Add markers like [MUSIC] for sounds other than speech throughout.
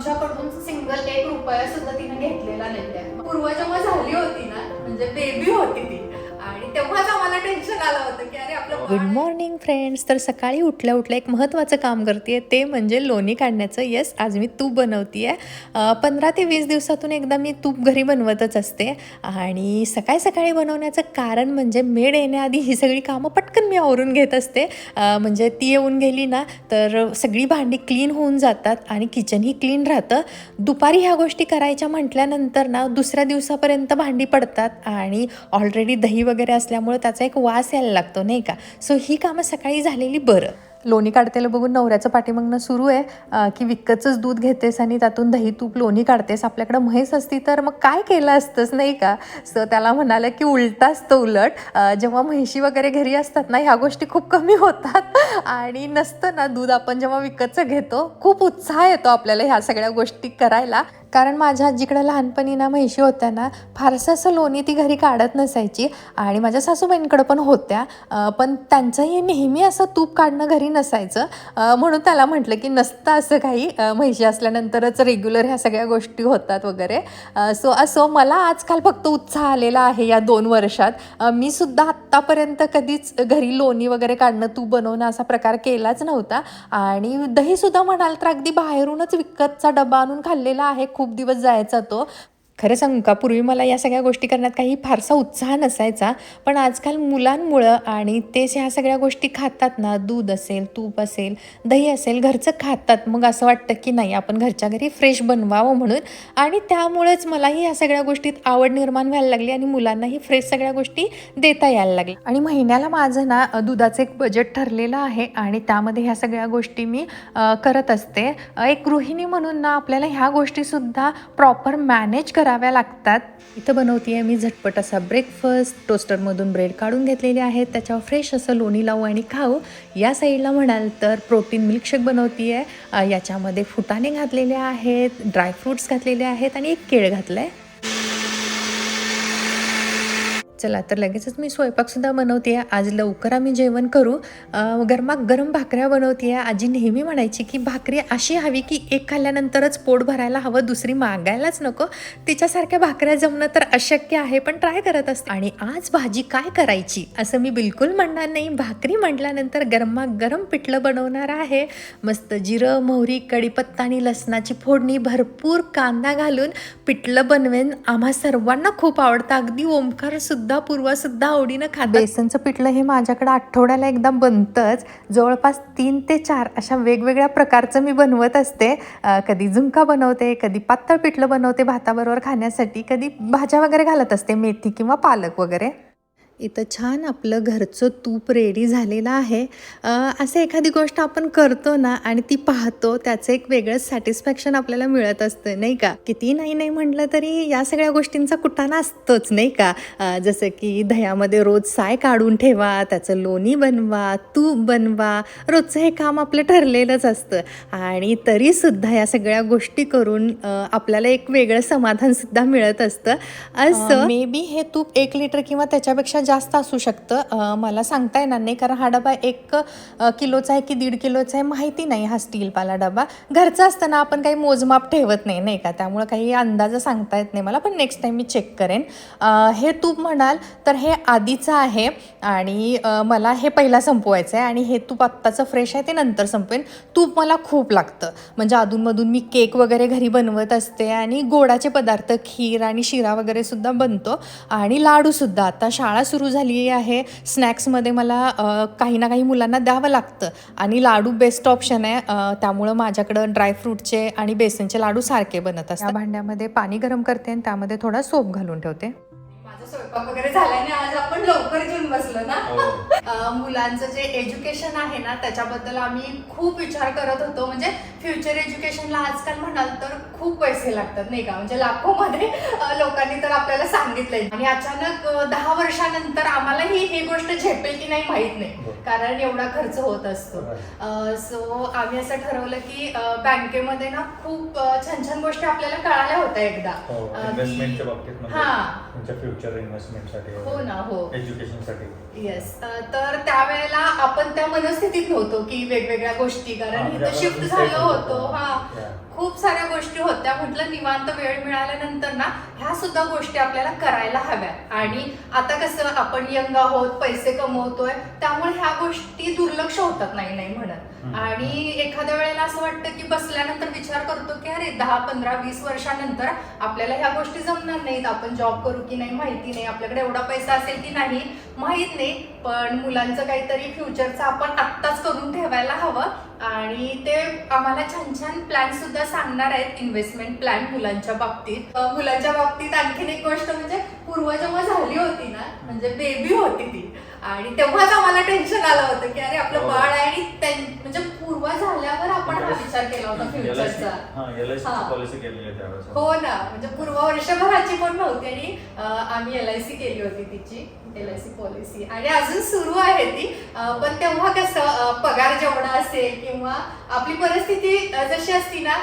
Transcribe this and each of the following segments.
आमच्याकडून सिंगल एक रुपया सुद्धा तिने घेतलेला नाही. त्या पूर्व जेव्हा झाली होती ना म्हणजे बेबी होती ती. आणि तेव्हाच टेन्शन आलं होतं की अरे आपलं गुड मॉर्निंग फ्रेंड्स तर सकाळी उठल्या उठल्या एक महत्त्वाचं काम करते ते म्हणजे लोणी काढण्याचं. येस आज मी तूप बनवते आहे पंधरा ते वीस दिवसातून एकदा मी तूप घरी बनवतच असते. आणि सकाळी सकाळी बनवण्याचं कारण म्हणजे मेड येण्याआधी ही सगळी कामं पटकन मी आवरून घेत असते. म्हणजे ती येऊन गेली ना तर सगळी भांडी क्लीन होऊन जातात आणि किचनही क्लीन राहतं. दुपारी ह्या गोष्टी करायच्या म्हटल्यानंतर ना दुसऱ्या दिवसापर्यंत भांडी पडतात आणि ऑलरेडी दही वगैरे असल्यामुळे त्याचा एक वास यायला लागतो नाही का? सो ही कामं सकाळी झालेली बरं. लोणी काढतेला बघून नवऱ्याचं पाठीमागणं सुरू आहे. की विकतचंच दूध घेतेस आणि त्यातून दही तूप लोणी काढतेस. आपल्याकडं म्हैस असती तर मग काय केलं असतंच नाही का? सो त्याला म्हणालं की उलटाच असतं उलट. जेव्हा म्हैशी वगैरे घरी असतात ना ह्या गोष्टी खूप कमी होतात. आणि नसतं ना दूध आपण जेव्हा विकतचं घेतो खूप उत्साह येतो आपल्याला ह्या सगळ्या गोष्टी करायला. कारण माझ्या आजीकडं लहानपणी ना म्हैशी होत्या ना फारसं असं लोणी ती घरी काढत नसायची आणि माझ्या सासूबाईंकडं पण होत्या. पण त्यांचंही नेहमी असं तूप काढणं घरी नसायचं. म्हणून त्याला म्हटलं की नसतं असं काही म्हैशी असल्यानंतरच रेग्युलर ह्या सगळ्या गोष्टी होतात वगैरे. सो असं मला आजकाल फक्त उत्साह आलेला आहे या दोन वर्षात. मी सुद्धा आत्तापर्यंत कधीच घरी लोणी वगैरे काढणं तूप बनवणं असा प्रकार केलाच नव्हता. आणि दहीसुद्धा म्हणाल तर अगदी बाहेरूनच विकतचा डबा आणून खाल्लेला आहे. खूप दिवस जायचा तो. खरं सांगू का? पूर्वी मला या सगळ्या गोष्टी करण्यात काही फारसा उत्साह नसायचा पण आजकाल मुलांमुळं आणि तेच ह्या सगळ्या गोष्टी खातात ना दूध असेल तूप असेल दही असेल घरचं खातात. मग असं वाटतं की नाही आपण घरच्या घरी फ्रेश बनवावं म्हणून. आणि त्यामुळेच मलाही या सगळ्या गोष्टीत आवड निर्माण व्हायला लागली आणि मुलांनाही फ्रेश सगळ्या गोष्टी देता यायला लागल्या. आणि महिन्याला माझं ना दुधाचं एक बजेट ठरलेलं आहे आणि त्यामध्ये ह्या सगळ्या गोष्टी मी करत असते. एक गृहिणी म्हणून ना आपल्याला ह्या गोष्टीसुद्धा प्रॉपर मॅनेज कराव्या लागतात. इथं बनवते आहे मी झटपट असा ब्रेकफास्ट टोस्टरमधून ब्रेड काढून घेतलेले आहेत. त्याच्यावर फ्रेश असं लोणी लावू आणि खाऊ. या साईडला म्हणाल तर प्रोटीन मिल्कशेक बनवते आहे याच्यामध्ये फुटाणे घातलेले आहेत ड्रायफ्रूट्स घातलेले आहेत आणि एक केळ घातलं आहे चला तर लगेचच मी स्वयंपाकसुद्धा बनवते आहे आज लवकर आम्ही जेवण करू. गरमागरम गरम भाकऱ्या बनवते आहे आजी नेहमी म्हणायची की भाकरी अशी हवी की एक खाल्ल्यानंतरच पोट भरायला हवं दुसरी मागायलाच नको. तिच्यासारख्या भाकऱ्या जमणं तर अशक्य आहे पण ट्राय करत असते. आणि आज भाजी काय करायची असं मी बिलकुल म्हणणार नाही. भाकरी म्हटल्यानंतर गरमागरम पिठलं बनवणार आहे. मस्त जिरं मोहरी कढीपत्ता आणि लसणाची फोडणी भरपूर कांदा घालून पिठलं बनवेन. आम्हा सर्वांना खूप आवडतं. अगदी ओमकार सुद्धा पूर्वा सुद्धा आवडीनं खात बेसनचं पिठलं हे माझ्याकडे आठवड्याला एकदा बनतंच. जवळपास तीन ते चार अशा वेगवेगळ्या प्रकारचं मी बनवत असते. कधी झुंका बनवते कधी पातळ पिठलं बनवते भाताबरोबर खाण्यासाठी कधी भाज्या वगैरे घालत असते मेथी किंवा पालक वगैरे. इथं छान आपलं घरचं तूप रेडी झालेलं आहे. असं एखादी गोष्ट आपण करतो ना आणि ती पाहतो त्याचं एक वेगळंच सॅटिस्फॅक्शन आपल्याला मिळत असतं नाही का? किती नाही नाही म्हटलं तरी या सगळ्या गोष्टींचा कुटाणा असतोच नाही का? जसं की दह्यामध्ये रोज साय काढून ठेवा त्याचं लोणी बनवा तूप बनवा रोजचं हे काम आपलं ठरलेलंच असतं. आणि तरीसुद्धा या सगळ्या गोष्टी करून आपल्याला एक वेगळं समाधानसुद्धा मिळत असतं. असं मे बी हे तूप एक लिटर किंवा त्याच्यापेक्षा जास्त असू शकतं. मला सांगता येणार नाही कारण हा डबा एक किलोचा आहे की दीड किलोचा आहे माहिती नाही हा स्टीलवाला डबा. घरचा असताना आपण काही मोजमाप ठेवत नाही नाही का? त्यामुळं काही अंदाज सांगता येत नाही मला पण नेक्स्ट टाईम मी चेक करेन. हे तूप म्हणाल तर हे आधीचं आहे आणि मला हे पहिला संपवायचं आहे आणि हे तूप आत्ताचं फ्रेश आहे ते नंतर संपवेन तूप मला खूप लागतं. म्हणजे अधूनमधून मी केक वगैरे घरी बनवत असते आणि गोडाचे पदार्थ खीर आणि शिरा वगैरे सुद्धा बनतो. आणि लाडूसुद्धा. आता शाळा सुरू झाली आहे. स्नॅक्समध्ये मला काही ना काही मुलांना द्यावं लागतं. आणि लाडू बेस्ट ऑप्शन आहे. त्यामुळं माझ्याकडं ड्रायफ्रूटचे आणि बेसनचे लाडू सारखे बनत असतात. भांड्यामध्ये पाणी गरम करते आणि त्यामध्ये थोडा सोप घालून ठेवते. स्वयंपाक वगैरे झाल्याने आज आपण लवकर जेऊन बसलो ना? हो. मुलांचं जे एज्युकेशन आहे ना त्याच्याबद्दल आम्ही खूप विचार करत होतो. म्हणजे फ्युचर एज्युकेशनला आजकाल म्हणाल तर खूप पैसे लागतात नाही का? म्हणजे लाखोमध्ये अं, लोकांनी तर आपल्याला सांगितलंय. आणि अचानक दहा वर्षानंतर आम्हालाही ही गोष्ट झेपेल की नाही माहीत नाही. बरं. कारण एवढा खर्च होत असतो. सो आम्ही असं ठरवलं की बँकेमध्ये ना खूप छान छान गोष्टी आपल्याला कळाल्या होत्या एकदा. म्हणजे. हा. तुमच्या फ्युचर इन्व्हेस्टमेंटसाठी हो ना हो. एज्युकेशनसाठी येस तर त्यावेळेला आपण त्या मनस्थितीत नव्हतो की वेगवेगळ्या गोष्टी कारण इथं शिफ्ट झालं होतो. हा. खूप साऱ्या गोष्टी होत्या. म्हटलं निवांत वेळ मिळाल्यानंतर ना ह्या सुद्धा गोष्टी आपल्याला करायला हव्या. आणि आता कसं आपण यंग आहोत पैसे कमवतोय त्यामुळे ह्या गोष्टी दुर्लक्ष होतात नाही नाही म्हणत. आणि एखाद्या वेळेला असं वाटतं की बसल्यानंतर विचार करतो की अरे दहा पंधरा वीस वर्षानंतर आपल्याला ह्या गोष्टी जमणार नाहीत. आपण जॉब करू की नाही माहिती नाही. आपल्याकडे एवढा पैसा असेल की नाही माहीत नाही. पण मुलांचं काहीतरी फ्युचरचं आपण आत्ताच करून ठेवायला हवं. आणि ते आम्हाला छान छान प्लॅन सुद्धा सांगणार आहेत इन्व्हेस्टमेंट प्लॅन मुलांच्या बाबतीत. मुलांच्या बाबतीत आणखीन एक गोष्ट म्हणजे पूर्व जेव्हा झाली होती ना म्हणजे बेबी होती ती. आणि तेव्हाच आम्हाला टेन्शन आलं होतं की अरे आपलं हो. बाळ आहे आणि म्हणजे पूर्व झाल्यावर आपण हा विचार केला होता फ्युचरचा हा ना. म्हणजे पूर्व वर्षभराची पण नव्हती आणि आम्ही एल आय सी केली होती तिची. एल आय सी पॉलिसी आणि अजून सुरू आहे ती पण तेव्हा कसं पगार जेवढा असेल किंवा आपली परिस्थिती जशी असती ना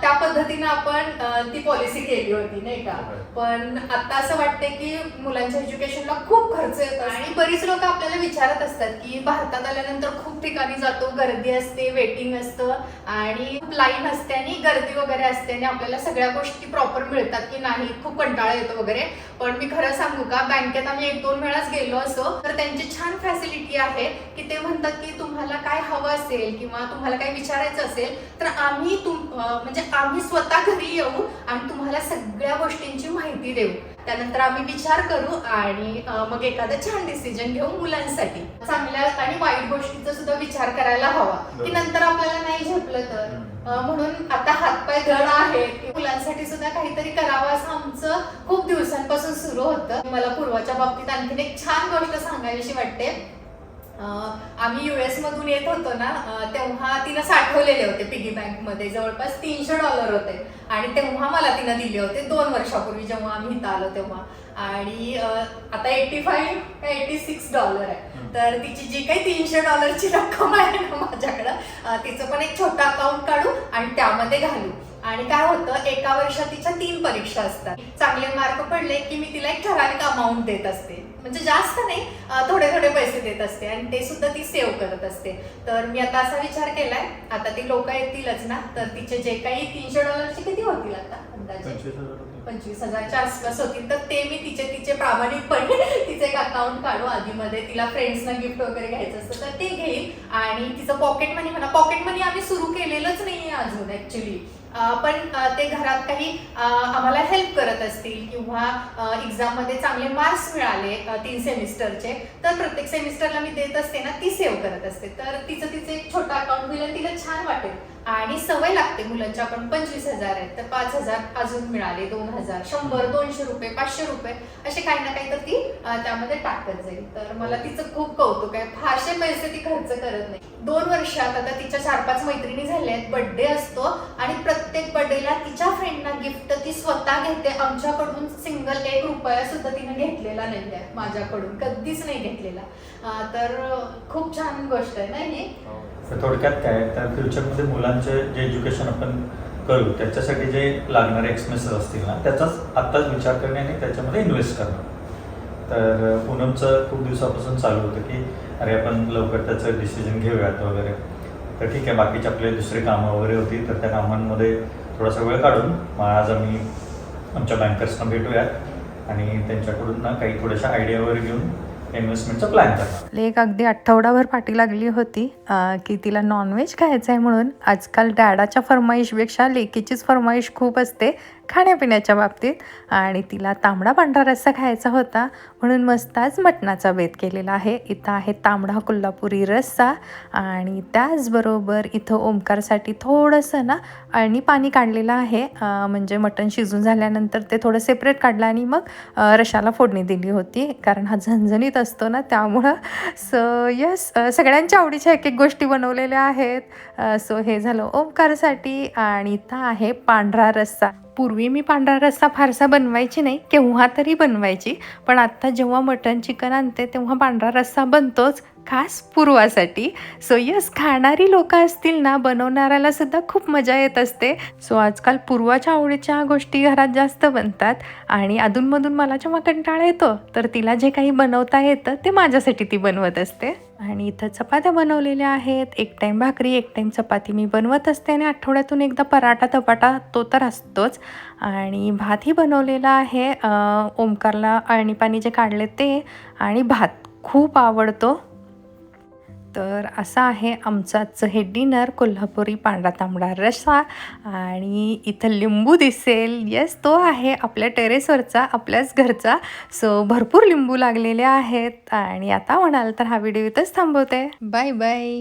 त्या पद्धतीनं आपण ती पॉलिसी केली होती नाही का बरोबर. पण आता असं वाटतंय की मुलांच्या एज्युकेशनला खूप खर्च येतो आणि बरीच लोक आपल्याला विचारत असतात की भारतात आल्यानंतर खूप ठिकाणी जातो गर्दी असते वेटिंग असतं आणि खूप लाईन असते आणि गर्दी वगैरे असते आणि आपल्याला सगळ्या गोष्टी प्रॉपर मिळतात की नाही खूप कंटाळा येतो वगैरे पण मी खरं सांगू का बँकेत आम्ही एक दोन वेळाच गेलो असो तर त्यांची छान फॅसिलिटी आहे की ते म्हणतात की तुम्हाला काय हवं असेल किंवा तुम्हाला काय विचारायचं असेल तर आम्ही तुम म्हणजे आम्ही स्वतः घरी येऊ आणि तुम्हाला सगळ्या गोष्टींची माहिती देऊ. त्यानंतर आम्ही विचार करू आणि मग एखादं छान डिसिजन घेऊ मुलांसाठी. चांगल्या आणि वाईट गोष्टीचा सुद्धा विचार करायला हवा. की. नंतर आपल्याला नाही झेपलं तर. म्हणून आता हातपाय धड आहेत की मुलांसाठी सुद्धा काहीतरी करावं असं आमचं खूप दिवसांपासून सुरू होतं. मला पूर्वाच्या बाबतीत आणखीन एक छान गोष्ट सांगावीशी वाटते. आम्ही युएस मधून येत होतो ना तेव्हा तिनं साठवलेले होते पिगी बँकमध्ये. जवळपास तीनशे डॉलर होते. आणि तेव्हा मला तिनं दिले होते दोन वर्षापूर्वी जेव्हा आम्ही इथं आलो तेव्हा. आणि आता एटी फाईव्ह का एटी सिक्स डॉलर आहे. तर तिची जी काही तीनशे डॉलरची रक्कम आहे ना माझ्याकडं तिचं पण एक छोटं अकाउंट काढू आणि त्यामध्ये घालू. आणि काय होतं एका वर्षात तिच्या तीन परीक्षा असतात. चांगले मार्क पडले की मी तिला एक ठराविक अमाऊंट देत असते. म्हणजे जास्त नाही थोडे थोडे पैसे देत असते आणि ते सुद्धा ती सेव्ह करत असते. तर मी आता असा विचार केलाय आता ती लोक येतीलच ना तर तिचे जे काही तीनशे डॉलरचे किती होतील आता अंदाजे? पंचवीस हजारच्या आसपास होतील तर ते मी तिचे तिचे प्रामाणिकपणे [LAUGHS] तिचे एक अकाउंट काढू. आधीमध्ये तिला फ्रेंड्सना गिफ्ट वगैरे घ्यायचं असतं तर ते घेईल. आणि तिचं पॉकेट मनी म्हणा पॉकेट मनी आम्ही सुरू केलेलंच नाहीये अजून ऍक्च्युली पण ते घरात काही आम्हाला हेल्प करत असतील किंवा एक्झाममध्ये चांगले मार्क्स मिळाले तीन सेमिस्टरचे तर प्रत्येक सेमिस्टरला मी देत असते ना ती सेव्ह करत असते. तर तिचं तिचं एक छोटा अकाउंट दिलं तिला छान वाटेल. आणि सवय लागते मुलांच्या आपण पंचवीस हजार आहेत तर पाच हजार अजून मिळाले दोन हजार. शंभर दोनशे रुपये पाचशे रुपये असे काही ना काही तर ती त्यामध्ये टाकत जाईल. तर मला तिचं खूप कौतुक आहे. फारसे पैसे ती खर्च करत नाही. दोन वर्षात आता तिच्या चार पाच मैत्रिणी झाल्या आहेत बर्थडे असतो आणि प्रत्येक बर्थडेला तिच्या फ्रेंडना गिफ्ट ती स्वतः घेते. आमच्याकडून सिंगल एक रुपया सुद्धा तिने घेतलेला नाही आहे माझ्याकडून. कधीच नाही घेतलेला. तर खूप छान गोष्ट आहे ना ही. हो. तर थोडक्यात काय तर फ्युचरमध्ये मुलांचे जे एज्युकेशन आपण करू त्याच्यासाठी जे लागणारे एक्सपेन्सेस असतील ना त्याचाच आत्ताच विचार करणे आणि त्याच्यामध्ये इन्व्हेस्ट करणं. तर पूनमचं खूप दिवसापासून चालू होतं की अरे आपण लवकर त्याचं डिसिजन घेऊयात वगैरे. तर ठीक आहे बाकीचे आपले दुसरे कामं वगैरे होती तर त्या कामांमध्ये थोडासा वेळ काढून मग आज आम्ही आमच्या बँकर्सना भेटूयात आणि त्यांच्याकडून ना काही थोड्याशा आयडिया वगैरे घेऊन इन्व्हेस्टमेंटचा प्लॅन करणार. एक अगदी आठवडाभर पाठी लागली होती अं, की तिला नॉनव्हेज खायचं आहे म्हणून. आजकाल डॅडाच्या फरमाईशपेक्षा लेकीचीच फरमाईश खूप असते. खाण्यापिण्याच्या बाबतीत. आणि तिला तांबडा पांढरा रस्सा खायचा होता. म्हणून मस्त आज मटणाचा बेत केलेला आहे. इथं आहे तांबडा कोल्हापुरी रस्सा. आणि त्याचबरोबर इथं ओमकारसाठी थोडंसं ना आणि पाणी काढलेलं आहे. म्हणजे मटण शिजून झाल्यानंतर ते थोडं सेपरेट काढलं आणि मग रशाला फोडणी दिली होती. कारण हा झणझणीत असतो ना त्यामुळं. सो यस सगळ्यांच्या आवडीच्या एक एक गोष्टी बनवलेल्या आहेत. सो हे झालं ओमकारसाठी. आणि इथं आहे पांढरा रस्सा. पूर्वी मी पांढरा रस्सा फारसा बनवायची नाही केव्हा तरी बनवायची. पण आत्ता जेव्हा मटन चिकन आणते तेव्हा पांढरा रस्सा बनतोच खास पूर्वासाठी. सो यस खाणारी लोक असतील ना बनवणाऱ्याला सुद्धा खूप मजा येत असते. सो आजकाल पूर्वाच्या आवडीच्या गोष्टी घरात जास्त बनतात. आणि अधूनमधून मला जेव्हा कंटाळा येतो तर तिला जे काही बनवता येतं ते माझ्यासाठी ती बनवत असते. आणि इथं चपात्या बनवलेल्या आहेत. एक टाईम भाकरी एक टाईम चपाती. मी बनवत असते आणि आठवड्यातून एकदा पराठा तपाटा तो तर असतोच. आणि भातही बनवलेला आहे. ओमकारला अळणी पाणी जे काढले ते आणि भात खूप आवडतो. तर असं आहे आमचं आजचं हे डिनर कोल्हापुरी पांढरा तांबडा रसा आणि इथं लिंबू दिसेल. येस तो आहे आपल्या टेरेसवरचा आपल्याच घरचा. सो भरपूर लिंबू लागलेले आहेत. आणि आता म्हणाल तर हा व्हिडिओ इथंच थांबवते. Bye bye